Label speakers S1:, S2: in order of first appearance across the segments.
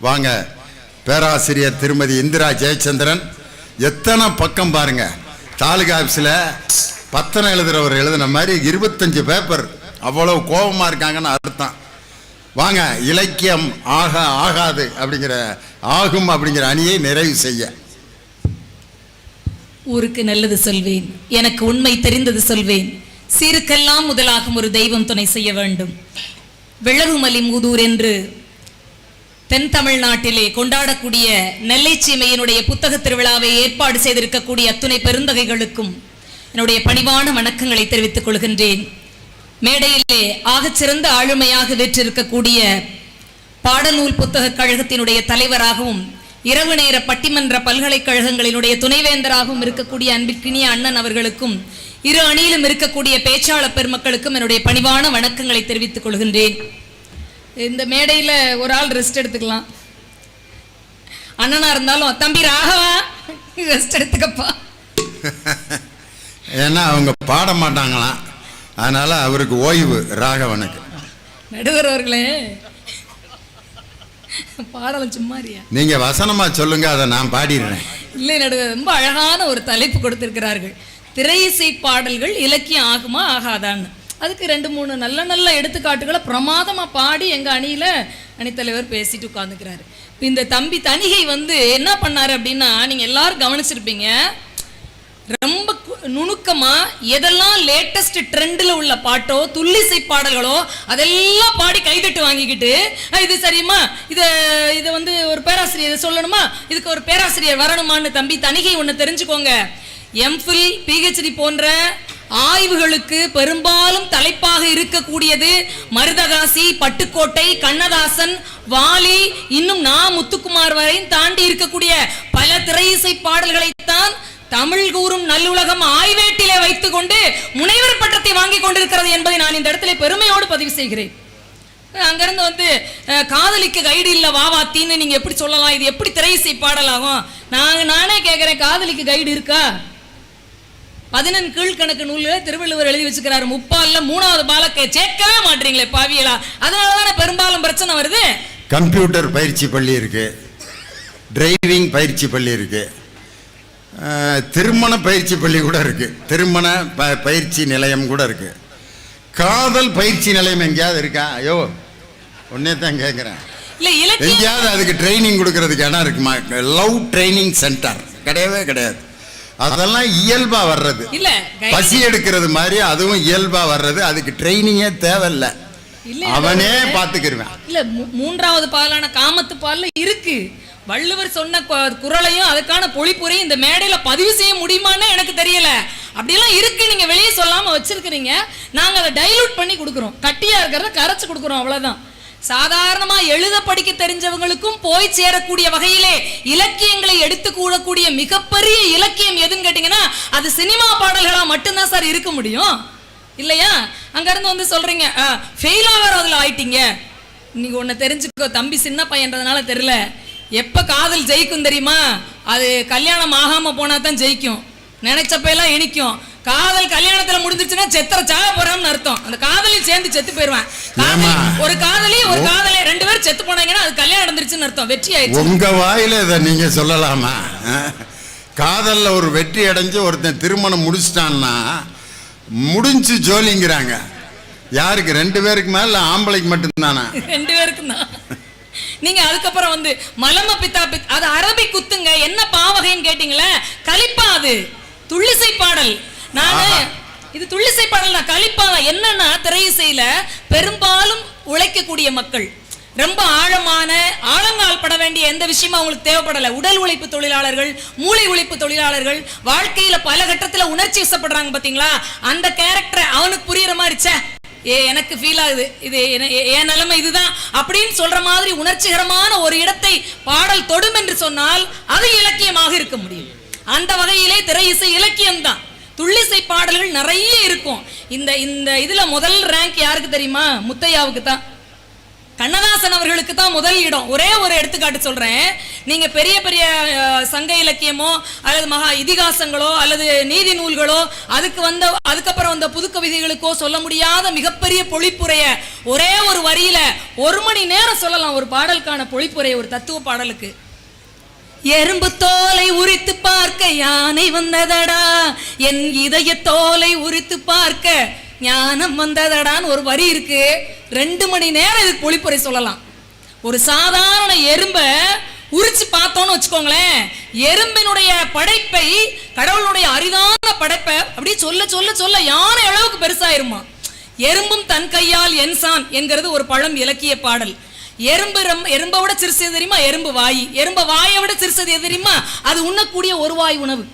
S1: வாங்க. பேராசிரியர் திருமதி இந்திரா ஜெயச்சந்திரன் எத்தனை பக்கம் பாருங்க. தாலுகா ஆஃபீஸில் பத்தனை எழுதுகிறவர் எழுதின மாதிரி இருபத்தஞ்சு பேப்பர். அவ்வளோ கோபமாக இருக்காங்கன்னு அர்த்தம். வாங்க இலக்கியம் ஆக ஆகாது அப்படிங்கிற ஆகும் அப்படிங்கிற அணியை நிறைவு செய்ய.
S2: ஊருக்கு நல்லது சொல்வேன். எனக்கு உண்மை தெரிந்தது சொல்வேன். சீருக்கெல்லாம் முதலாகும் ஒரு தெய்வம் துணை செய்ய வேண்டும். விழகுமலி மூதூர் என்று தென் தமிழ்நாட்டிலே கொண்டாடக்கூடிய நெல்லை சீமையினுடைய புத்தக திருவிழாவை ஏற்பாடு செய்திருக்கக்கூடிய அத்துணை பெருந்தகைகளுக்கும் என்னுடைய பணிவான வணக்கங்களை தெரிவித்துக் கொள்கின்றேன். மேடையிலே ஆகச்சிறந்த ஆளுமையாக வெற்றிருக்கக்கூடிய பாடநூல் புத்தக கழகத்தினுடைய தலைவராகவும் இரவு நேர பட்டிமன்ற பல்கலைக்கழகங்களினுடைய துணைவேந்தராகவும் இருக்கக்கூடிய அன்பிற்கினிய அண்ணன் அவர்களுக்கும் இரு அணியிலும் இருக்கக்கூடிய பேச்சாளர் பெருமக்களுக்கும் என்னுடைய பணிவான வணக்கங்களை தெரிவித்துக் கொள்கின்றேன். இந்த மேடையில ஒரு ஆள் ரெஸ்ட் எடுத்துக்கலாம். அண்ணனா இருந்தாலும் தம்பி ராகவா ரெஸ்ட் எடுத்துக்கப்பா.
S1: ஏன்னா அவங்க பாட மாட்டாங்களாம். அதனால அவருக்கு ஓய்வு ராகவனுக்கு.
S2: நடுவர் அவர்களே பாடலாம் சும்மாரியா
S1: நீங்க வசனமா சொல்லுங்க அதை நான் பாடிடுறேன்.
S2: இல்லை நடுவர் ரொம்ப அழகான ஒரு தலைப்பு கொடுத்திருக்கிறார்கள். திரை இசை பாடல்கள் இலக்கியம் ஆகுமா ஆகாதான்னு. அதுக்கு ரெண்டு மூணு நல்ல நல்ல எடுத்துக்காட்டுகளை பிரமாதமாக பாடி எங்கள் அணியில் அணித்தலைவர் பேசிட்டு உட்காந்துக்கிறாரு இப்போ இந்த தம்பி தணிகை வந்து என்ன பண்ணாரு அப்படின்னா நீங்கள் எல்லாரும் கவனிச்சிருப்பீங்க ரொம்ப நுணுக்கமாக எதெல்லாம் லேட்டஸ்ட் ட்ரெண்டில் உள்ள பாட்டோ துள்ளிசை பாடல்களோ அதெல்லாம் பாடி கைதட்டு வாங்கிக்கிட்டு இது சரிம்மா இதை இதை வந்து ஒரு பேராசிரியர் சொல்லணுமா? இதுக்கு ஒரு பேராசிரியர் வரணுமான்னு தம்பி தணிகை ஒன்று தெரிஞ்சுக்கோங்க. எம்ஃபில் பிஹெச்டி போன்ற ஆய்வுகளுக்கு பெரும்பாலும் தலைப்பாக இருக்கக்கூடியது மருதகாசி பட்டுக்கோட்டை கண்ணதாசன் வாலி இன்னும் நா. முத்துக்குமார் வரையும் தாண்டி இருக்கக்கூடிய பல திரையிசை பாடல்களைத்தான் தமிழ் கூறும் நல்லுலகம் ஆய்வேட்டிலே வைத்துக் கொண்டு முனைவர் பட்டத்தை வாங்கி கொண்டிருக்கிறது என்பதை நான் இந்த இடத்துல பெருமையோடு பதிவு செய்கிறேன். அங்கிருந்து வந்து காதலிக்கு கைடு இல்ல வாவாத்தின்னு நீங்கள் எப்படி சொல்லலாம்? இது எப்படி திரையிசை பாடலாகும்? நான் நானே கேட்குறேன் காதலிக்கு கைடு இருக்கா? பதினெண் கீழ்கணக்கு நூல்ல திருவள்ளுவர் எழுதி வச்சுக்கிறாரு. முப்பால்ல மூணாவது பாலக்கை சேர்க்கவே மாட்டீங்களே பாவியலா அதனாலதானே பெரும்பாலும் பிரச்சனை வருது?
S1: கம்ப்யூட்டர் பயிற்சி பள்ளி இருக்கு. டிரைவிங் பயிற்சி பள்ளி இருக்கு. திருமண பயிற்சி பள்ளி கூட இருக்கு. திருமண ப- பயிற்சி நிலையம் கூட இருக்கு. காதல் பயிற்சி நிலையம் எங்கேயாவது இருக்கா? ஐயோ ஒன்னே தான் கேட்குறேன் எங்கேயாவது அதுக்கு ட்ரைனிங் கொடுக்கறதுக்கு இடம் இருக்குமா? லவ் ட்ரைனிங் சென்டர் கிடையவே கிடையாது. அதெல்லாம் இயல்பா வர்றது. பசி எடுக்கிறது மாதிரி அதுவும் இயல்பா வர்றது. அதுக்கு ட்ரைனிங்கே தேவையில்ல.
S2: இல்ல,
S1: அவனே பார்த்துக்கிருவேன்
S2: இல்ல மூன்றாவது பாலான காமத்து பால்ல இருக்கு. வள்ளுவர் சொன்ன கு- குறளையும் அதுக்கான பொழிப்புரையும் இந்த மேடையில பதிவு செய்ய முடியுமான்னு எனக்கு தெரியல. அப்படியெல்லாம் இருக்கு நீங்க வெளியே சொல்லாம வச்சிருக்கிறீங்க. நாங்க அதை டைலூட் பண்ணி கொடுக்குறோம். கட்டியா இருக்கிறத கரைச்சு கொடுக்குறோம் அவ்வளவுதான். சாதாரணமா எழுத படிக்க தெரிஞ்சவங்களுக்கும் போய் சேரக்கூடிய வகையிலே இலக்கியங்களை எடுத்து கூடக்கூடிய மிகப்பெரிய இலக்கியம் எதுன்னு கேட்டீங்கன்னா அது சினிமா பாடல்களா மட்டும்தான் சார் இருக்க முடியும். இல்லையா? அங்கேருந்து வந்து சொல்றீங்க ஃபெயில் ஆகிற அதில் ஆயிட்டீங்க. நீங்க ஒன்று தெரிஞ்சுக்கோ தம்பி சின்ன பையன்றதுனால தெரியல. எப்ப காதல் ஜெயிக்கும் தெரியுமா? அது கல்யாணம் ஆகாம போனா தான் ஜெயிக்கும் நினைச்சப்பெல்லாம் இனிக்கும். காதல் கல்யாணத்துல முடிஞ்சிருச்சுன்னா செத்தர சாக போறான்னு அர்த்தம். அந்த காதலி சேர்ந்து செத்து போயிருவேன்? ஒரு காதலி ஒரு காதலி ரெண்டு பேரும் செத்து போனாங்கன்னா அது கல்யாணம் நடந்துருச்சுன்னு அர்த்தம். வெற்றி ஆயிடுச்சு.
S1: உங்க வாயில இதை நீங்க சொல்லலாமா? காதல்ல ஒரு வெற்றி அடைஞ்சு ஒருத்தன் திருமணம் முடிச்சிட்டான்னா முடிஞ்சு ஜோலிங்கிறாங்க. யாருக்கு? ரெண்டு பேருக்கு மேல ஆம்பளைக்கு மட்டும்தானா?
S2: ரெண்டு பேருக்கும் தான் நீங்க அதுக்கப்புறம் வந்து மலம பித்தா பித் அது அரபி குத்துங்க என்ன பாவகைன்னு கேட்டீங்களே கலிப்பா அது. துள்ளிசை பாடல். நானு. இது துள்ளிசை பாடல் தான் கலிப்பா தான் என்னன்னா திரையிசையில பெரும்பாலும் உழைக்கக்கூடிய மக்கள். ரொம்ப ஆழமான ஆழங்கால் பட வேண்டிய எந்த விஷயமும் அவங்களுக்கு தேவைப்படல. உடல் உழைப்பு தொழிலாளர்கள் மூளை உழைப்பு தொழிலாளர்கள் வாழ்க்கையில பல கட்டத்துல உணர்ச்சி வசப்படுறாங்க பாத்தீங்களா? அந்த கேரக்டரை அவனுக்கு புரியுற மாதிரி ச்சே ஏ எனக்கு ஃபீல் ஆகுது. இது என- நிலைமை இதுதான். அப்படின்னு சொல்ற மாதிரி உணர்ச்சிகரமான ஒரு இடத்தை பாடல் தொடும் என்று சொன்னால் அது இலக்கியமாக இருக்க முடியும். அந்த வகையிலே திரை இசை இலக்கியம் தான் துள்ளிசை பாடல்கள் நிறைய இருக்கும். இந்த இந்த இதில் முதல் ரேங்க் யாருக்கு தெரியுமா? முத்தையாவுக்கு தான். கண்ணதாசன் அவர்களுக்கு தான் முதல் இடம். ஒரே ஒரு எடுத்துக்காட்டு சொல்கிறேன் நீங்கள் பெரிய பெரிய சங்க இலக்கியமோ அல்லது மகா இதிகாசங்களோ அல்லது நீதி நூல்களோ அதுக்கு வந்த அதுக்கப்புறம் வந்த புது கவிதைகளுக்கோ சொல்ல முடியாத மிகப்பெரிய பொழிப்புரைய ஒரே ஒரு வரியில் ஒரு மணி நேரம் சொல்லலாம். ஒரு பாடலுக்கான பொழிப்புரை ஒரு தத்துவ பாடலுக்கு. எறும்பு தோலை உரித்து பார்க்க யானை வந்ததடா. என் இதய தோலை உரித்து பார்க்க ஞானம் வந்ததடான்னு ஒரு வரி இருக்கு. ரெண்டு மணி நேரம் இதுக்கு பொழிப்புரை சொல்லலாம். ஒரு சாதாரண எறும்பை உரிச்சு பார்த்தோன்னு வச்சுக்கோங்களேன். எறும்பினுடைய படைப்பை கடவுளுடைய அரிதான படைப்பை அப்படி சொல்ல சொல்ல சொல்ல யானை அளவுக்கு பெருசாயிருமா. எறும்பும் தன் கையால் என்சான் என்கிறது ஒரு பழம் இலக்கிய பாடல். எறும்பு ரொம்ப எறும்பை விட சிறுசது தெரியுமா? எறும்பு வாய். எறும்பு வாயை விட சிறுசது எது தெரியுமா? அது உண்ணக்கூடிய ஒரு வாய் உணவு.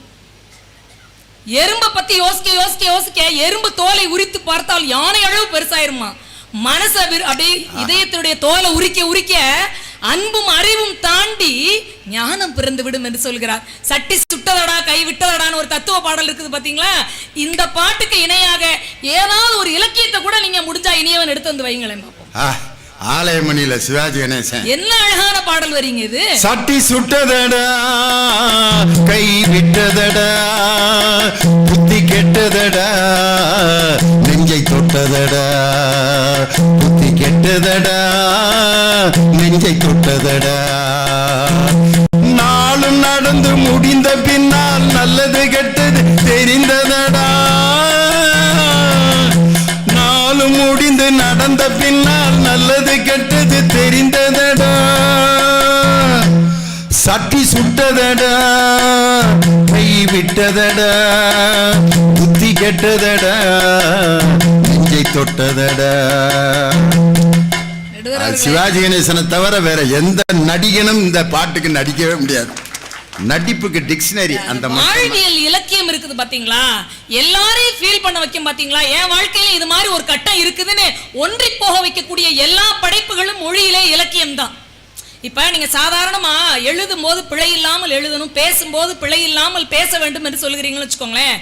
S2: எறும்பை பத்தி யோசிக்க யோசிக்க யோசிக்க எறும்பு தோலை உரித்து பார்த்தால் யானை அளவு பெருசாயிருமா? மனச விரு- அப்படியே இதயத்தினுடைய தோலை உரிக்க உரிக்க அன்பும் அறிவும் தாண்டி ஞானம் பிறந்து விடும் என்று சொல்கிறார். சட்டி சுட்டதடா கை விட்டதடான்னு ஒரு தத்துவ பாடல் இருக்குது பாத்தீங்களா? இந்த பாட்டுக்கு இணையாக ஏதாவது ஒரு இலக்கியத்தை கூட நீங்க முடிஞ்சா இனியவன் எடுத்து வந்து வைங்களேன் பாப்போம்.
S1: ஆலயமணியில சிவாஜி கணேசன்.
S2: என்ன அழகான பாடல் வரீங்க இது?
S1: சட்டி சுட்டதடா கை விட்டதடா புத்தி கெட்டதடா நெஞ்சை தொட்டதடா புத்தி கெட்டதடா நெஞ்சை தொட்டதடா. கை விட்டதடா புத்தி கெட்டதடா நெஞ்சை தொட்டதடா. சிவாஜி கணேசனை தவிர வேற எந்த நடிகனும் இந்த பாட்டுக்கு நடிக்கவே முடியாது. நடிப்புக்கு டிக்ஷனரி அந்த
S2: வாழ்வியல் இலக்கியம் இருக்குது பாத்தீங்களா? எல்லாரையும் ஃபீல் பண்ண வைக்கும் பாத்தீங்களா? என் வாழ்க்கையில இது மாதிரி ஒரு கட்டம் இருக்குதுன்னு ஒன்றி போக வைக்கக்கூடிய எல்லா படைப்புகளும் மொழியிலே இலக்கியம் தான் இப்போ நீங்கள் சாதாரணமாக எழுதும் போது பிழை இல்லாமல் எழுதணும் பேசும்போது பிழை இல்லாமல் பேச வேண்டும் என்று சொல்லுகிறீங்கன்னு வச்சுக்கோங்களேன்.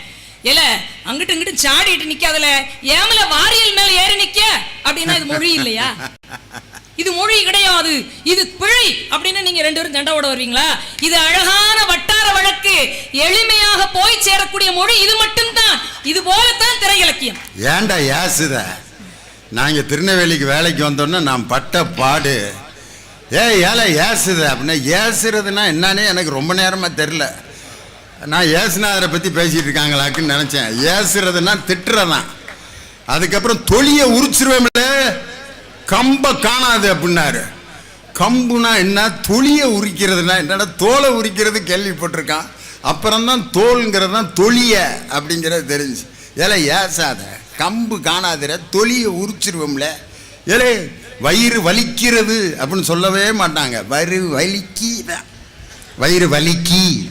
S2: ஏல அங்கிட்டு இங்கிட்டு சாடிட்டு நிக்காதல. ஏமல வாரியல் மேல ஏறி நிக்க. அப்படின்னா இது மொழி இல்லையா? இது மொழி கிடையாது. இது பிழை அப்படின்னு நீங்க ரெண்டு பேரும் சண்டை ஓட வருவீங்களா? இது அழகான வட்டார வழக்கு. எளிமையாக போய் சேரக்கூடிய மொழி இது மட்டும்தான். இது போலத்தான் திரை இலக்கியம்.
S1: ஏன்டா ஏசுத? நாங்க திருநெல்வேலிக்கு வேலைக்கு வந்தோம்னா நான் பட்ட பாடு. ஏ ஏழை ஏசுது. அப்படின்னா ஏசுறதுன்னா என்னன்னே எனக்கு ரொம்ப நேரமாக தெரில நான் ஏசுனாதரை பற்றி பேசிகிட்டு இருக்காங்களாக்குன்னு நினச்சேன். ஏசுறதுன்னா திட்டுறதான். அதுக்கப்புறம் தொலியை உரிச்சிருவேன்ல கம்பை காணாது அப்படின்னாரு. கம்புனா என்ன? தொலியை உரிக்கிறதுனா என்னடா? தோலை உரிக்கிறது கேள்விப்பட்டிருக்கான். அப்புறம்தான் தோல்ங்கிறது தான் தொழிய அப்படிங்கிறது தெரிஞ்சு ஏல ஏசாத. கம்பு காணாதிர தொலியை உரிச்சிருவோம்ல. ஏலே வயிறு வலிக்கிறது அப்படின்னு சொல்லவே மாட்டாங்க. வயிறு வலிக்கி வயிறு வலிக்கி.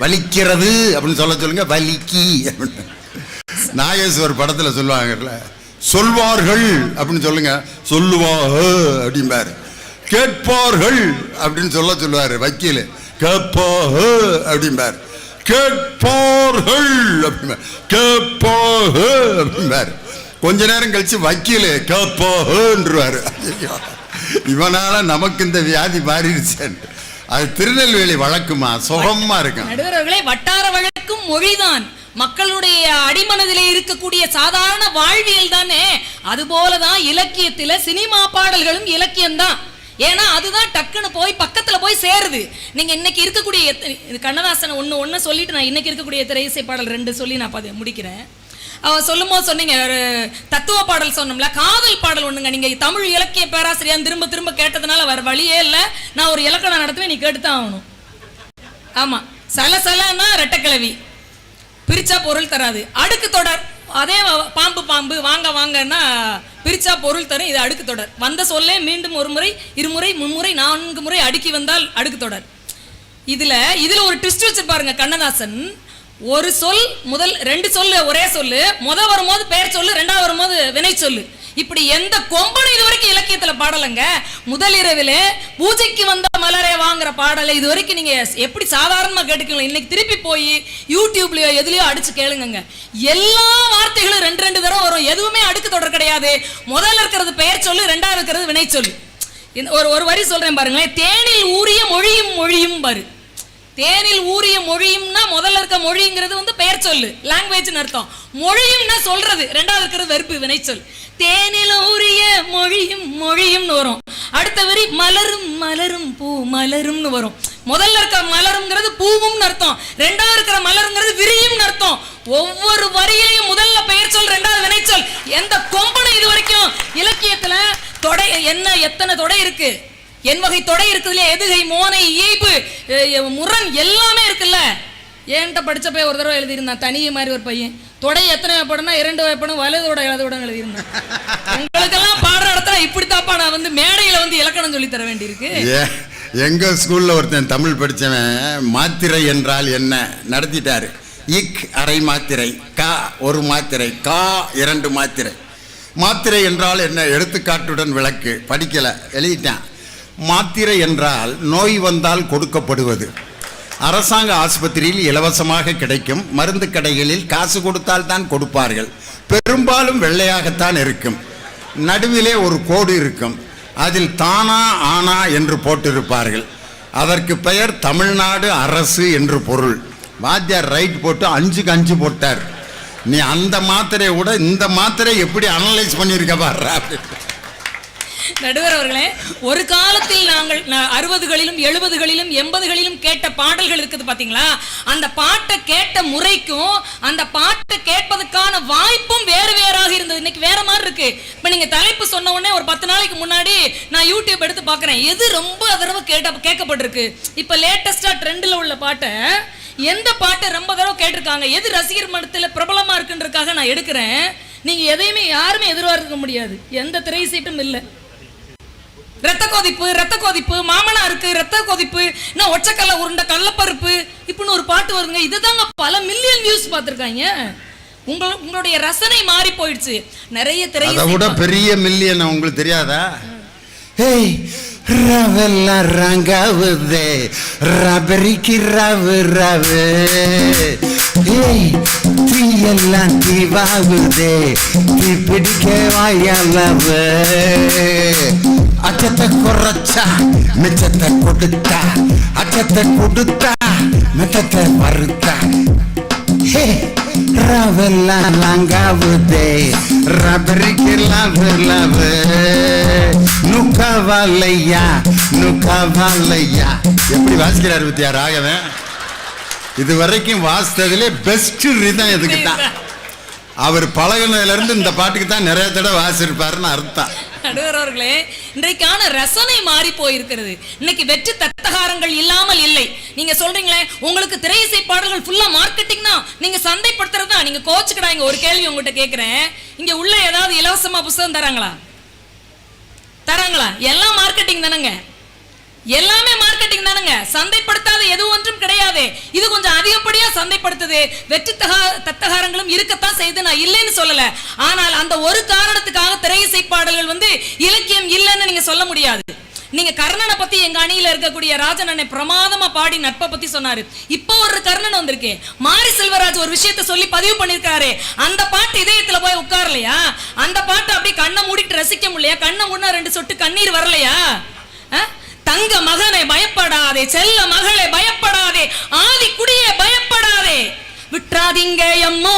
S1: வலிக்கிறது அப்படின்னு சொல்ல சொல்லுங்க வலிக்கி. அப்படின்னு நாகேஸ்வர் படத்தில் சொல்லுவாங்கல்ல சொல்வார்கள் அப்படின்னு சொல்லுங்க சொல்லுவாக அப்படிம்பாரு. கேட்பார்கள் அப்படின்னு சொல்ல சொல்லுவாரு வக்கீல். கேட்பாக அப்படிம்பார். கேட்பார்கள் அப்படிம்பார். கேட்பாக அப்படிம்பாரு. கொஞ்ச நேரம் கழிச்சு வக்கீல் கேட்பாகன்றுவாரு இவனால நமக்கு இந்த வியாதி மாறிடுச்சு அது திருநெல்வேலி வழக்குமா? சுகமா இருக்கும்
S2: நடுவர்களே வட்டார வழக்கும் மொழிதான். மக்களுடைய அடிமனதிலே இருக்கக்கூடிய சாதாரண வாழ்வியல் தானே. அது போலதான் இலக்கியத்துல சினிமா பாடல்களும் இலக்கியம் தான் ஏன்னா அதுதான் டக்குன்னு போய் பக்கத்துல போய் சேருது. நீங்க இன்னைக்கு இருக்கக்கூடிய இது கண்ணதாசன் ஒன்று ஒண்ணு சொல்லிட்டு நான் இன்னைக்கு இருக்கக்கூடிய திரையிசை பாடல் ரெண்டு சொல்லி நான் முடிக்கிறேன். சொல்லும் போது சொன்னீங்க ஒரு தத்துவ பாடல் சொன்னோம்ல காதல் பாடல் ஒண்ணுங்க. நீங்க தமிழ் இலக்கிய பேராசிரியர் திரும்ப திரும்ப கேட்டதுனால வேற வழியே இல்லை. நான் ஒரு இலக்கணம் நடத்துவேன் நீ கேட்டுதான் ஆகணும். ஆமா. சல சலன்னா ரெட்டக்கிழவி. பிரிச்சா பொருள் தராது. அடுக்கு தொடர். அதே வ- பாம்பு பாம்பு வாங்க வாங்கன்னா பிரிச்சா பொருள் தரும் இது அடுக்கு தொடர். வந்த சொல்லே மீண்டும் ஒரு முறை இருமுறை மும்முறை நான்கு முறை அடுக்கி வந்தால் அடுக்கு தொடர். இதுல இதுல ஒரு ட்விஸ்ட் வச்சிருப்பாருங்க கண்ணதாசன். ஒரு சொல் முதல் ரெண்டு சொல்லு ஒரே சொல்லு. முத வரும்போது பெயர் சொல்லு ரெண்டாவது வரும்போது வினை சொல்லு. இப்படி எந்த கொம்பனும் இது வரைக்கும் இலக்கியத்துல பாடலங்க. முதலிரவிலே பூஜைக்கு வந்த மலரே வாங்குற பாடலை இது வரைக்கும் நீங்க எப்படி சாதாரணமா கேட்டுக்கலாம் இன்னைக்கு திருப்பி போய் யூடியூப்லயோ எதுலயோ அடிச்சு கேளுங்க எல்லா வார்த்தைகளும் ரெண்டு ரெண்டு தடவை வரும். எதுவுமே அடுக்கு தொடர் கிடையாது. முதல்ல இருக்கிறது பெயர் சொல்லு ரெண்டாவது இருக்கிறது வினை சொல்லு. இந்த ஒரு ஒரு வரி சொல்றேன் பாருங்களேன். தேனில் ஊறிய மொழியும் மொழியும் பாரு தேனில் ஊறிய மொழியும்னா முதல்ல இருக்க மொழிங்கிறது வந்து பெயர் சொல்லு லாங்குவேஜ்னு அர்த்தம். மொழியும்னா சொல்றது ரெண்டாவது இருக்கிறது வெறுப்பு வினைச்சொல். தேனில் ஊறிய மொழியும் மொழியும்னு வரும். அடுத்த வரி மலரும் மலரும் பூ மலரும்னு வரும். முதல்ல இருக்க மலருங்கிறது பூவும்னு அர்த்தம். ரெண்டாவது இருக்கிற மலருங்கிறது விரியும்னு அர்த்தம். ஒவ்வொரு வரியிலையும் முதல்ல பெயர் சொல் ரெண்டாவது வினைச்சொல். எந்த கொம்பனும் இது வரைக்கும் இலக்கியத்துல தொடை என்ன எத்தனை தொடை இருக்கு? என் வகை தொடை இருக்குதுல எதுகை மோனை இயைப்பு முரண் எல்லாமே இருக்குல்ல. ஏன்ட்ட படிச்ச போய் ஒரு தடவை எழுதியிருந்தான் தனிய மாதிரி ஒரு பையன். தொடை எத்தனை வைப்படனா இரண்டு வைப்படம் வலதோட இடதோட எழுதியிருந்தான். உங்களுக்கெல்லாம் பாடுற இடத்துல இப்படித்தாப்பா நான் வந்து மேடையில் வந்து இலக்கணம் சொல்லி தர வேண்டியிருக்கு.
S1: எங்கள் ஸ்கூலில் ஒருத்தன் தமிழ் படித்தவன் மாத்திரை என்றால் என்ன? நடத்திட்டாரு. இக் அரை மாத்திரை கா ஒரு மாத்திரை கா இரண்டு மாத்திரை. மாத்திரை என்றால் என்ன? எடுத்துக்காட்டுடன் விளக்கு. படிக்கலை எழுதிட்டான். மாத்திரை என்றால் நோய் வந்தால் கொடுக்கப்படுவது. அரசாங்க ஆஸ்பத்திரியில் இலவசமாக கிடைக்கும். மருந்து கடைகளில் காசு கொடுத்தால் தான் கொடுப்பார்கள். பெரும்பாலும் வெள்ளையாகத்தான் இருக்கும். நடுவிலே ஒரு கோடு இருக்கும். அதில் தானா ஆனா என்று போட்டிருப்பார்கள். அதற்கு பெயர் தமிழ்நாடு அரசு என்று பொருள். வாத்தியார் ரைட் போட்டு அஞ்சுக்கு அஞ்சு போட்டார். நீ அந்த மாத்திரையை விட இந்த மாத்திரை எப்படி அனலைஸ் பண்ணியிருக்க பாரு.
S2: நடுவர் அவர்களே ஒரு காலத்தில் நாங்கள் அறுபதுகளிலும் எழுபதுகளிலும் எண்பதுகளிலும் கேட்ட பாடல்கள் இருக்குது பாத்தீங்களா? அந்த பாட்டை கேட்ட முறைக்கும் அந்த பாட்டை கேட்பதற்கான வாய்ப்பும் வேறு வேறாக இருந்தது. இன்னைக்கு வேற மாதிரி இருக்கு. இப்ப நீங்க தலைப்பு சொன்ன உடனே ஒரு பத்து நாளைக்கு முன்னாடி நான் யூடியூப் எடுத்து பார்க்குறேன் எது ரொம்ப தடவை கேட்ட கேட்கப்பட்டிருக்கு. இப்ப லேட்டஸ்டா ட்ரெண்ட்ல உள்ள பாட்டை எந்த பாட்டை ரொம்ப தடவை கேட்டிருக்காங்க? எது ரசிகர் மட்டத்தில் பிரபலமா இருக்குன்றதுக்காக நான் எடுக்கிறேன். நீங்க எதையுமே யாருமே எதிர்பார்க்க முடியாது. எந்த திரை சீட்டும் இல்லை. ரத்த கொதிப்பு ரத்த கொதிப்பு மாமனா இருக்கு ரத்த கொதிப்பு இன்னும் ஒச்சக்கல்ல உருண்டை கடலப்பருப்பு இப்படின்னு ஒரு பாட்டு வருதுங்க. இதுதாங்க பல மில்லியன் வியூஸ் பார்த்துருக்காங்க. உங்க உங்களுடைய ரசனை மாறி போயிடுச்சு. நிறைய திரை
S1: அதை விட பெரிய மில்லியன் உங்களுக்கு தெரியாதா? ஏய் ரவெல்லாம் ரங்காவுதே ரபரிக்கு ரவு ரவு. ஏய் தீயெல்லாம் தீவாகுதே தீ பிடிக்க வாயளவு. அச்சத்தை குறைச்சா மிச்சத்தை கொடுத்தா அச்சத்தை கொடுத்தா மிச்சத்தை மறுத்தா. ஹே ரவெல்லாம் லாங்காவுதே ரபரிக்கு லவ் லவ். நுக்கவாலையா நுக்கவாலையா. எப்படி வாசிக்கிறார் வித்யா ராகவன்? இது வரைக்கும் வாசித்ததுலே பெஸ்ட் ரிதம் இதுக்கு தான்? அவர் பழகுனதுல இருந்து இந்த பாட்டுக்கு தான் நிறைய தடவை வாசிருப்பாருன்னு அர்த்தம்.
S2: நடுவர் அவர்களே இன்றைக்கான ரசனை மாறி போயிருக்கிறது. இன்னைக்கு வெற்றி தத்தகாரங்கள் இல்லாமல் இல்லை. நீங்க சொல்றீங்களே உங்களுக்கு திரை இசை பாடல்கள் ஃபுல்லா மார்க்கெட்டிங் தான் நீங்க சந்தைப்படுத்துறது தான் நீங்க கோச்சுக்கிடாங்க ஒரு கேள்வி உங்ககிட்ட கேட்கிறேன் இங்க உள்ள ஏதாவது இலவசமா புஸ்தகம் தராங்களா? தராங்களா? எல்லாம் மார்க்கெட்டிங் தானங்க. எல்லாமே மார்க்கெட்டிங் தானுங்க. சந்தைப்படுத்தாத எது ஒன்றும் கிடையாது. இது கொஞ்சம் அதிகப்படியா சந்தைப்படுத்துது. வெற்றி தகா தத்தகாரங்களும் இருக்கத்தான் செய்து நான் இல்லைன்னு சொல்லல. ஆனால் அந்த ஒரு காரணத்துக்காக திரை இசை பாடல்கள் வந்து இலக்கியம் இல்லைன்னு நீங்க சொல்ல முடியாது. நீங்க கர்ணனை பத்தி எங்க அணியில இருக்கக்கூடிய ராஜன் அண்ணன் பிரமாதமா பாடி நட்பை பத்தி சொன்னாரு. இப்போ ஒரு கர்ணன் வந்திருக்கு. மாரி செல்வராஜ் ஒரு விஷயத்த சொல்லி பதிவு பண்ணிருக்காரு. அந்த பாட்டு இதயத்துல போய் உட்காரலையா? அந்த பாட்டு அப்படியே கண்ணை மூடிட்டு ரசிக்க முடியலையா? கண்ணை முன்ன ரெண்டு சொட்டு கண்ணீர் வரலையா? ஆ? தங்க மகனை பயப்படாதே செல்ல மகளை பயப்படாதே ஆதி குடியே பயப்படாதே. விட்றாதீங்க எம்மோ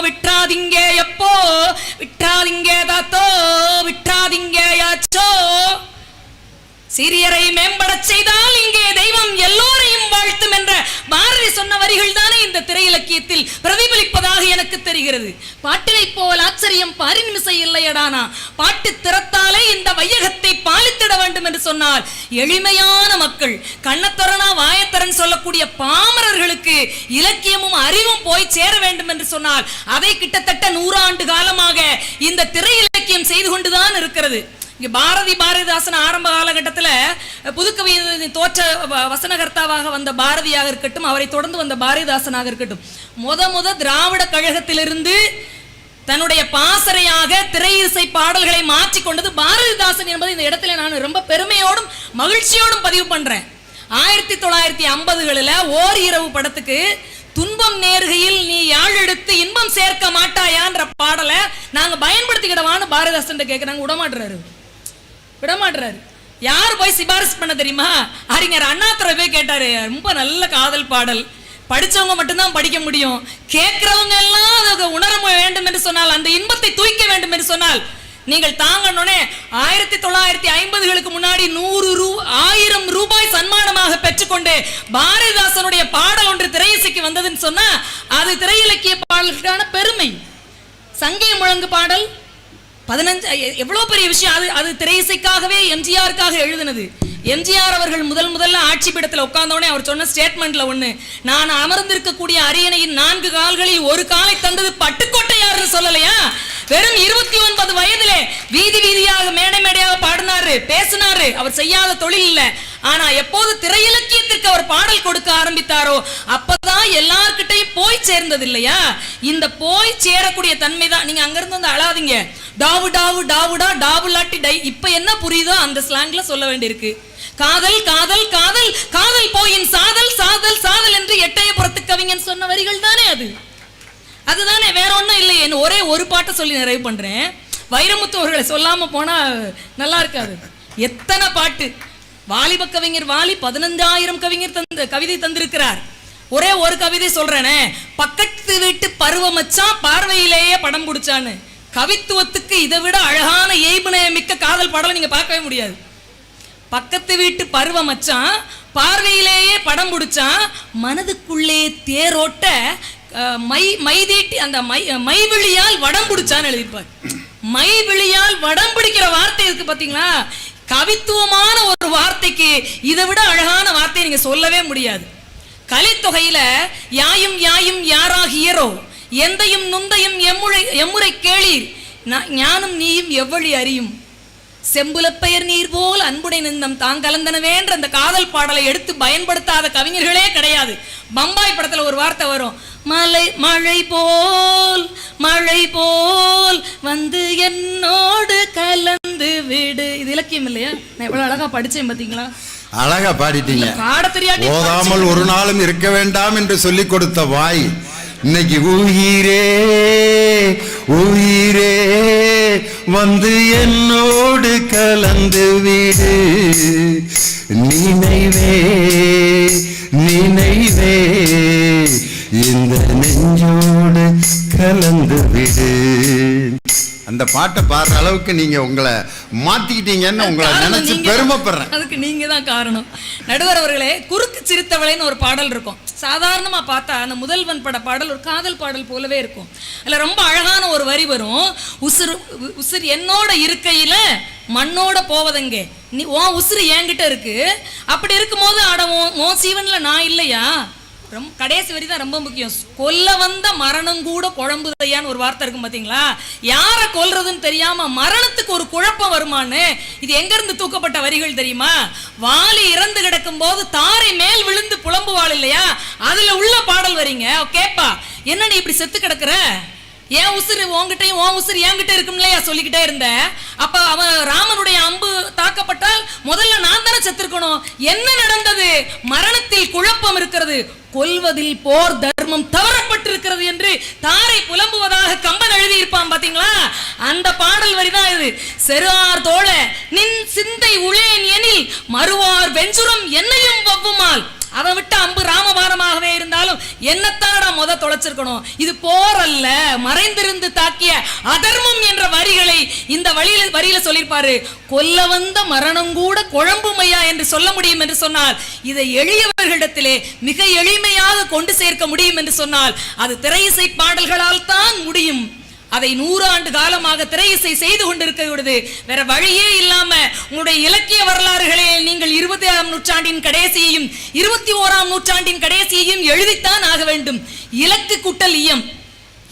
S2: விட்றாதீங்க எப்போ? விட்றாதீங்க தாத்தோ விட்றாதீங்க யாச்சோ? சீரியரை மேம்படச் செய்தால் இங்கே தெய்வம் எல்லோரையும் வாழ்த்தும் என்ற பாரதி சொன்ன வரிகள் தானே இந்த திரை இலக்கியத்தில் பிரதிபலிப்பதாக எனக்கு தெரிகிறது. பாட்டினை போல் ஆச்சரியம் பாரின்மிசை இல்லையடானா? பாட்டு திறத்தாலே இந்த வையகத்தை பாலித்திட வேண்டும் என்று சொன்னால் எளிமையான மக்கள் கண்ணத்தரனா வாயத்தரன் சொல்லக்கூடிய பாமரர்களுக்கு இலக்கியமும் அறிவும் போய் சேர வேண்டும் என்று சொன்னால் அதை கிட்டத்தட்ட நூறாண்டு காலமாக இந்த திரை இலக்கியம் செய்து கொண்டுதான் இருக்கிறது. இங்கே பாரதி பாரதிதாசன் ஆரம்ப காலகட்டத்தில் புதுக்கவி தோற்ற வ- வசனகர்த்தாவாக வந்த பாரதியாக இருக்கட்டும் அவரை தொடர்ந்து வந்த பாரதிதாசனாக இருக்கட்டும் முத முத திராவிட கழகத்திலிருந்து தன்னுடைய பாசறையாக திரை இசை பாடல்களை மாற்றிக் கொண்டது பாரதிதாசன் என்பதை இந்த இடத்துல நான் ரொம்ப பெருமையோடும் மகிழ்ச்சியோடும் பதிவு பண்ணுறேன் ஆயிரத்தி தொள்ளாயிரத்தி ஐம்பதுகளில் ஓர் இரவு படத்துக்கு துன்பம் நேர்கையில் நீ யாழ் எடுத்து இன்பம் சேர்க்க மாட்டாயான்ற பாடலை நாங்கள் பயன்படுத்திக்கிடவான்னு பாரதிதாசன் கேட்குறாங்க விடமாட்டுறாரு விடமாட்டுறாரு யார் போய் சிபாரிசு பண்ண தெரியுமா? அறிஞர் அண்ணாத்துறை போய் கேட்டாரு. ரொம்ப நல்ல காதல் பாடல். படிச்சவங்க மட்டும்தான் படிக்க முடியும். கேட்குறவங்க எல்லாம் அதை உணர வேண்டும் என்று சொன்னால் அந்த இன்பத்தை தூய்க்க வேண்டும் என்று சொன்னால் நீங்கள் தாங்கணுனே ஆயிரத்தி தொள்ளாயிரத்தி ஐம்பதுகளுக்கு முன்னாடி நூறு ரூ ஆயிரம் ரூபாய் சன்மானமாக பெற்றுக்கொண்டு பாரதிதாசனுடைய பாடல் ஒன்று திரையிசைக்கு வந்ததுன்னு சொன்னா அது திரையிலக்கிய பாடலுக்கான பெருமை. சங்கே முழங்கு பாடல் பதினஞ்சு எவ்வளோ எவ்வளவு பெரிய விஷயம்? அது அது திரையிசைக்காகவே எம்ஜிஆருக்காக எழுதினது. எம்ஜிஆர் அவர்கள் முதல் முதல்ல ஆட்சி பீடத்தில் உட்கார்ந்தோடனே அவர் சொன்ன ஸ்டேட்மெண்ட்ல ஒண்ணு நான் அமர்ந்திருக்கக்கூடிய அரியணையின் நான்கு கால்களில் ஒரு காலை தந்தது பட்டுக்கோட்டையார்னு சொல்லலையா? வெறும் இருபத்தி ஒன்பது வயதிலே வீதி வீதியாக மேடை மேடையாக பாடினாரு பேசினாரு. அவர் செய்யாத தொழில் இல்ல. ஆனா எப்போது திரையிலக்கியத்திற்கு அவர் பாடல் கொடுக்க ஆரம்பித்தாரோ அப்ப அப்பதான் எல்லார்கிட்டையும் போய் சேர்ந்தது இல்லையா? இந்த போய் சேரக்கூடிய தன்மை தான் நீங்க அங்கிருந்து வந்து அழாதீங்க. டாவு டாவு டாவுடா டாவு லாட்டி டை. இப்ப என்ன புரியுதோ அந்த ஸ்லாங்ல சொல்ல வேண்டியிருக்கு. காதல் காதல் காதல் காதல் போயின் சாதல் சாதல் சாதல் என்று எட்டயபுரத்து கவிஞன் சொன்ன வரிகள் தானே அது? அதுதானே வேற ஒன்றும் இல்லையே. இன்னும் ஒரே ஒரு பாட்டை சொல்லி நிறைவு பண்றேன். வைரமுத்து அவர்களை சொல்லாம போனா நல்லா இருக்காது. எத்தனை பாட்டு? வாலிப கவிஞர் வாலி பதினஞ்சாயிரம் கவிஞர் தந்து கவிதை தந்திருக்கிறார். ஒரே ஒரு கவிதை சொல்றேனே. பக்கத்து வீட்டு பருவமச்சான் பார்வையிலேயே படம் பிடிச்சான்னு. கவித்துவத்துக்கு இதை விட அழகான ஏய்புனைய மிக்க காதல் படம் நீங்க பார்க்கவே முடியாது. பக்கத்து வீட்டு பருவம் மச்சான் பார்வையிலேயே படம் பிடிச்சான் மனதுக்குள்ளே தேரோட்ட மை மைதீட்டி அந்த மை மைவிழியால் வடம் பிடிச்சான்னு எழுதியிருப்பார். மைவிழியால் வடம் பிடிக்கிற வார்த்தை இருக்கு பார்த்தீங்களா? கவித்துவமான ஒரு வார்த்தைக்கு இதை விட அழகான வார்த்தையை நீங்கள் சொல்லவே முடியாது. கலித்தொகையில யாயும் யாயும் யாராகியரோ? எந்தையும் நுந்தையும் எம்முறை எம்முறை கேளீர். நா- ஞானம் நீயும் எவ்வழி அறியும்? செம்புலப்பெயர் நீர் போல் அன்புடை நிந்தம் தாங் கலந்தனவேன்ற அந்த காதல் பாடலை எடுத்து பயன்படுத்தாத கவிஞர்களே கிடையாது. பம்பாய் படத்துல ஒரு வார்த்தை வரும். மலை மழை போல் மழை போல் வந்து என்னோடு கலந்து விடு. இது இலக்கியம் இல்லையா? நான் எவ்வளவு அழகா படிச்சேன் பாத்தீங்களா?
S1: அழகா பாடிட்டீங்க. ஓதாமல் ஒரு நாளும் இருக்க வேண்டாம் என்று சொல்லிக் கொடுத்த வாய். இன்னைக்கு உயிரே உயிரே வந்து என்னோடு கலந்து விடு. நினைவே நினைவே இந்த நெஞ்சோடு கலந்து விடு. அந்த பாட்டை பாடுற அளவுக்கு நீங்க உங்களை மாத்திக்கிட்டீங்கன்னு உங்களை நினைச்சு. பெருமைப்படுறேன்.
S2: அதுக்கு நீங்க தான் காரணம். நடுவர் அவர்களே குறுக்கு சிரித்தவளைன்னு ஒரு பாடல் இருக்கும். சாதாரணமா பார்த்தா அந்த முதல்வன் பட பாடல் ஒரு காதல் பாடல் போலவே இருக்கும். அதுல ரொம்ப அழகான ஒரு வரி வரும். உசுறு உசுர் என்னோட இருக்கையில மண்ணோட போவதெங்கே? நீ உன் உசுறு என்கிட்ட இருக்கு. அப்படி இருக்கும்போது அட உன் சீவன்ல நான் இல்லையா? ரொம்ப கடைசி வரி தான் ரொம்ப முக்கியம். கொல்ல வந்த மரணம் கூட குழம்புதையான்னு ஒரு வார்த்தை இருக்கும் பார்த்தீங்களா யாரை கொல்றதுன்னு தெரியாம மரணத்துக்கு ஒரு குழப்பம் வருமான்னு இது எங்கேருந்து தூக்கப்பட்ட வரிகள் தெரியுமா? வாலி இறந்து கிடக்கும் போது தாரை மேல் விழுந்து புலம்புவாள் இல்லையா? அதுல உள்ள பாடல் வரீங்க. கேப்பா. என்ன நீ இப்படி செத்து கிடக்குற? ஏன் உசுறு உங்ககிட்டயும் உன் உசுறு என்கிட்ட இருக்கும்லையா சொல்லிக்கிட்டே இருந்தேன் அப்ப அவன் ராமனுடைய அம்பு தாக்கப்பட்டால் முதல்ல நான் தானே செத்துருக்கணும்? என்ன நடந்தது? மரணத்தில் குழப்பம் இருக்கிறது. கொல்வதில் போர் தர்மம் தவறப்பட்டிருக்கிறது என்று தாரை புலம்புவதாக கம்பன் எழுதியிருப்பான் பாத்தீங்களா அந்த பாடல் வரிதான் இது. செருவார் தோழ நின் சிந்தை உளேன் எனில் மறுவார் வெஞ்சுரம் என்னையும் வவ்வுமால். அவன் விட்ட அம்பு ராமபாரமாகவே இருந்தாலும் என்னத்தாடா முத தொலைச்சிருக்கணும்? இது போர் அல்ல. மறைந்திருந்து தாக்கிய அதர்மம் என்ற வரிகளை இந்த வழியில வரியில சொல்லியிருப்பாரு. கொல்ல வந்த மரணம் கூட குழம்புமையா என்று சொல்ல முடியும் என்று சொன்னால் இதை எளியவர்களிடத்திலே மிக எளிமையாக கொண்டு சேர்க்க முடியும் என்று சொன்னால் அது திரையிசை பாடல்களால் தான் முடியும். அதை நூறு ஆண்டு காலமாக திரையிசை செய்து கொண்டிருக்கிறது வேற வழியே இல்லாம உங்களுடைய இலக்கிய வரலாறுகளில் நீங்கள் இருபதாம் நூற்றாண்டின் கடைசியையும் இருபத்தி ஓராம் நூற்றாண்டின் கடைசியையும் எழுதித்தான் ஆக வேண்டும். இலக்கு குட்டல் இயம்.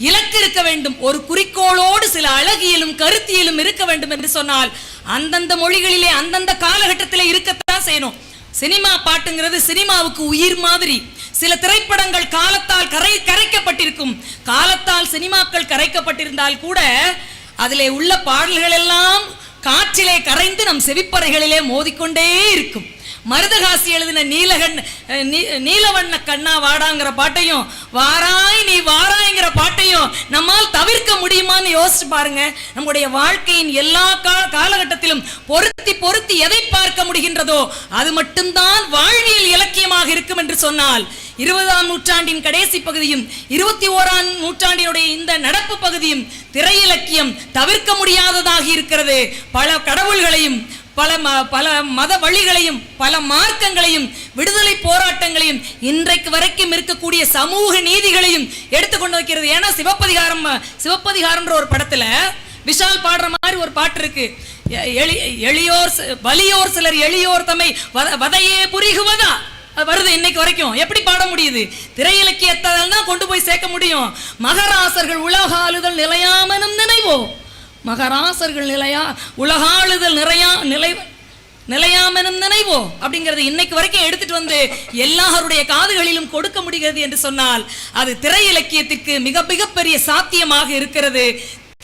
S2: இலக்கு இருக்க வேண்டும். ஒரு குறிக்கோளோடு சில அழகியலும் கருத்தியலும் இருக்க வேண்டும் என்று சொன்னால் அந்தந்த மொழிகளிலே அந்தந்த காலகட்டத்திலே இருக்கத்தான் செய்யணும். சினிமா பாட்டுங்கிறது சினிமாவுக்கு உயிர் மாதிரி. சில திரைப்படங்கள் காலத்தால் கரை கரைக்கப்பட்டிருக்கும். காலத்தால் சினிமாக்கள் கரைக்கப்பட்டிருந்தால் கூட அதிலே உள்ள பாடல்கள் எல்லாம் காற்றிலே கரைந்து நம் செவிப்பறைகளிலே மோதிக்கொண்டே இருக்கும். மருதகாசி எழுதின நீலகண் நீ- நீலவண்ண கண்ணா வாடாங்கிற பாட்டையும் வாராய் நீ வாராய்ங்கிற பாட்டையும் நம்மால் தவிர்க்க முடியுமான்னு யோசிச்சு பாருங்க. நம்முடைய வாழ்க்கையின் எல்லா கா காலகட்டத்திலும் பொருத்தி பொருத்தி எதை பார்க்க முடிகின்றதோ அது மட்டும்தான் வாழ்வியல் இலக்கியமாக இருக்கும் என்று சொன்னால் இருபதாம் நூற்றாண்டின் கடைசி பகுதியும் இருபத்தி ஓராம் நூற்றாண்டினுடைய இந்த நடப்பு பகுதியும் திரையிலக்கியம் தவிர்க்க முடியாததாக இருக்கிறது. பல கடவுள்களையும் பல ம பல மத வழிகளையும் பல மார்க்கங்களையும் விடுதலை போராட்டங்களையும் இன்றைக்கு வரைக்கும் இருக்கக்கூடிய சமூக நீதிகளையும் எடுத்துக்கொண்டு வைக்கிறது. ஏன்னா சிவப்பதிகாரம் சிவப்பதிகாரம்ன்ற ஒரு படத்துல விஷால் பாடுற மாதிரி ஒரு பாட்டு இருக்கு. எ- எளி- எளியோர் வலியோர் சிலர் எளியோர் தம்மை வத- வதையே புரிகுவதா? வருது இன்னைக்கு வரைக்கும். எப்படி பாட முடியுது? திரையிலக்கியத்தால் தான் கொண்டு போய் சேர்க்க முடியும். மகராசர்கள் உலகாளுதல் நிலையாமனும் நினைவோ மகராசர்கள் நிலையா? உலகாளுதல் நிறையா நிலை நிலையாமனும் நினைவோ? அப்படிங்கிறது இன்னைக்கு வரைக்கும் எடுத்துட்டு வந்து எல்லாருடைய காதுகளிலும் கொடுக்க முடிகிறது என்று சொன்னால் அது திரை இலக்கியத்திற்கு மிக மிகப்பெரிய சாத்தியமாக இருக்கிறது.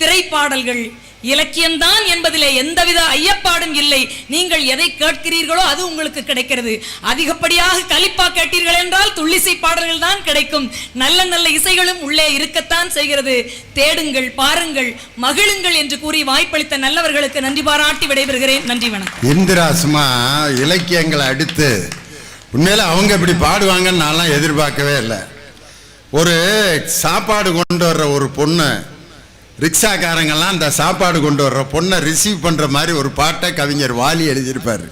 S2: திரைப்பாடல்கள் இலக்கியம்தான் என்பதிலே எந்தவித ஐயப்பாடும் இல்லை. நீங்கள் எதை கேட்கிறீர்களோ அது உங்களுக்கு கிடைக்கிறது. அதிகப்படியாக கலிப்பா கேட்டீர்கள் என்றால் துள்ளிசை பாடல்கள் தான் கிடைக்கும். நல்ல நல்ல இசைகளும் உள்ளே இருக்கத்தான் செய்கிறது. தேடுங்கள் பாருங்கள் மகிழுங்கள் என்று கூறி வாய்ப்பளித்த நல்லவர்களுக்கு நன்றி பாராட்டி விடைபெறுகிறேன். நன்றி வணக்கம்.
S1: இந்திரா சும்மா இலக்கியங்களை அடுத்து. உண்மையில அவங்க இப்படி பாடுவாங்கன்னு நான்லாம் எதிர்பார்க்கவே இல்லை. ஒரு சாப்பாடு கொண்டு வர்ற ஒரு பொண்ணு ரிக்ஷாக்காரங்கெல்லாம் அந்த சாப்பாடு கொண்டு வர்ற பொண்ணை ரிசீவ் பண்ணுற மாதிரி ஒரு பாட்டை கவிஞர் வாலி எழுதியிருப்பார்.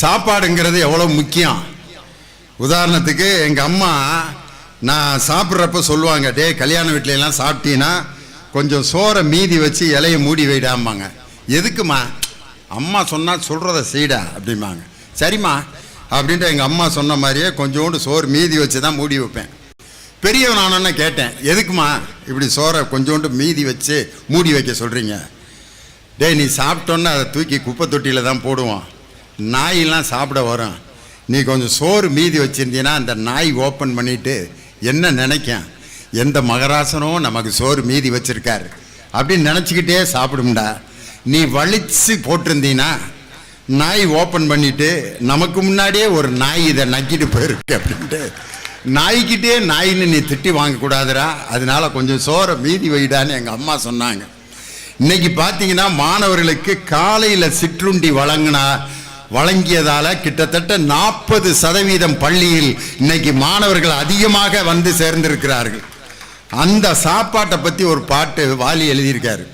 S1: சாப்பாடுங்கிறது எவ்வளோ முக்கியம். உதாரணத்துக்கு எங்கள் அம்மா நான் சாப்பிட்றப்ப சொல்லுவாங்க டே கல்யாண வீட்டிலலாம் சாப்பிட்டீங்கன்னா கொஞ்சம் சோறை மீதி வச்சு இலையை மூடி வைடாம்பாங்க. எதுக்குமா? அம்மா சொன்னால் சொல்கிறத செய்டா அப்படிம்பாங்க. சரிம்மா அப்படின்ட்டு எங்கள் அம்மா சொன்ன மாதிரியே கொஞ்சோண்டு சோறு மீதி வச்சு தான் மூடி வைப்பேன். பெரியவன் ஆனோன்னு கேட்டேன். எதுக்குமா இப்படி சோறை கொஞ்சோண்டு மீதி வச்சு மூடி வைக்க சொல்கிறீங்க டேய் நீ சாப்பிட்டோன்னு அதை தூக்கி குப்பை தொட்டியில் தான் போடுவோம் நாயெல்லாம் சாப்பிட வரும். நீ கொஞ்சம் சோறு மீதி வச்சுருந்தீங்கன்னா அந்த நாய் ஓப்பன் பண்ணிவிட்டு என்ன நினைக்கும்? எந்த மகராசனும் நமக்கு சோறு மீதி வச்சுருக்காரு. அப்படின்னு நினச்சிக்கிட்டே சாப்பிடும்டா. நீ வலிச்சு போட்டிருந்தீன்னா நாய் ஓப்பன் பண்ணிவிட்டு நமக்கு முன்னாடியே ஒரு நாய் இதை நக்கிட்டு போயிருக்கு அப்படின்ட்டு. நாய்க்கிட்டே நாயின்னு நீ திட்டி வாங்கக்கூடாதுடா. அதனால கொஞ்சம் சோறை மீதி வைடான்னு எங்கள் அம்மா சொன்னாங்க. இன்னைக்கு பார்த்தீங்கன்னா மாணவர்களுக்கு காலையில் சிற்றுண்டி வழங்கினா வழங்கியதால் கிட்டத்தட்ட நாற்பது சதவீதம் பள்ளியில் இன்னைக்கு மாணவர்கள் அதிகமாக வந்து சேர்ந்திருக்கிறார்கள். அந்த சாப்பாட்டை பற்றி ஒரு பாட்டு வாலி எழுதியிருக்காரு.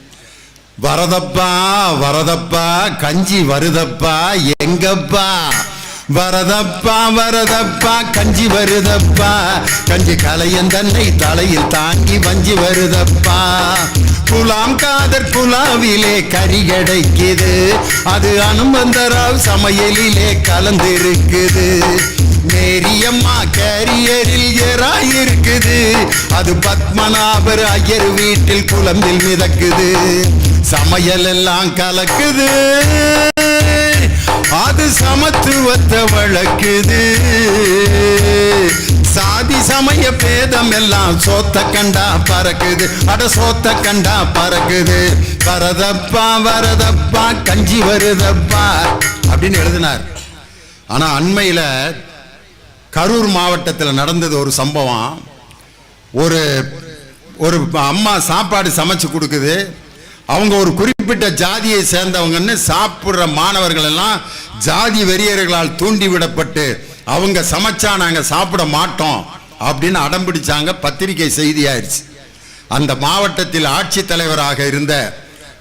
S1: வரதப்பா வரதப்பா கஞ்சி வருதப்பா எங்கப்பா? வரதப்பா வரதப்பா கஞ்சி வருதப்பா. கஞ்சி கலையன் தன்னை தலையில் தாங்கி வஞ்சி வருதப்பா. குலாம் காதர் குலாவிலே கறி கிடைக்குது. அது அனுமந்தராவ் சமையலிலே கலந்திருக்குது. மேரியம்மா கேரியரில் எறா இருக்குது அது பத்மநாபர் ஐயர் வீட்டில் குழம்பில் மிதக்குது. சமையல் எல்லாம் கலக்குது. அது சமத்துவத்தை வழக்குது சாதி சமய பேதம் எல்லாம் சோத்த கண்டா பறக்குது. அட சோத்த கண்டா பறக்குது. வரதப்பா வரதப்பா கஞ்சி வருதப்பா அப்படின்னு எழுதினார். ஆனா அண்மையில கரூர் மாவட்டத்தில் நடந்தது ஒரு சம்பவம். ஒரு ஒரு அம்மா சாப்பாடு சமைச்சு கொடுக்குது. அவங்க ஒரு குறிப்பிட்ட ஜாதியை சேர்ந்தவங்கன்னு சாப்பிட்ற மாணவர்கள் எல்லாம் ஜாதி வெறியர்களால் தூண்டிவிடப்பட்டு அவங்க சமைச்சா நாங்கள் சாப்பிட மாட்டோம் அப்படின்னு அடம்பிடிச்சாங்க பத்திரிகை செய்தி ஆயிடுச்சு. அந்த மாவட்டத்தில் ஆட்சித்தலைவராக இருந்த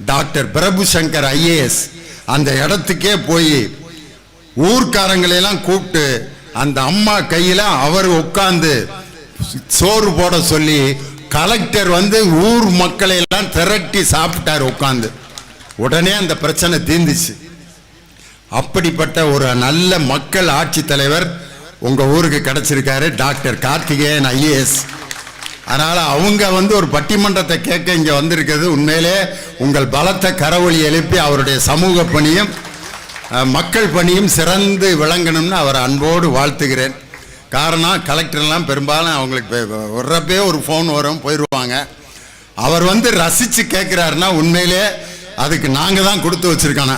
S1: டாக்டர் பிரபு சங்கர் ஐஏஎஸ் அந்த இடத்துக்கே போய் ஊர்க்காரங்களையெல்லாம் கூப்பிட்டு அந்த அம்மா கையில் அவர் உட்காந்து சோறு போட சொல்லி கலெக்டர் வந்து ஊர் மக்களை எல்லாம் திரட்டி சாப்பிட்டார் உட்காந்து உடனே அந்த பிரச்சனை தீர்ந்துச்சு. அப்படிப்பட்ட ஒரு நல்ல மக்கள் ஆட்சி தலைவர் உங்கள் ஊருக்கு கிடச்சிருக்காரு டாக்டர் கார்த்திகேயன் ஐஏஎஸ். அதனால் அவங்க வந்து ஒரு பட்டிமன்றத்தை கேட்க இங்கே வந்திருக்கிறது. உண்மையிலே உங்கள் பலத்த கரவொலி எழுப்பி அவருடைய சமூக பணியும் மக்கள் பணியும் சிறந்து விளங்கணும்னு அவர் அன்போடு வாழ்த்துகிறேன். காரணம் கலெக்டர்லாம் பெரும்பாலும் அவங்களுக்கு வர்றப்பே ஒரு ஃபோன் வரும் போயிடுவாங்க அவர் வந்து ரசித்து கேட்குறாருன்னா உண்மையிலே அதுக்கு நாங்கள் தான் கொடுத்து வச்சுருக்கோண்ணா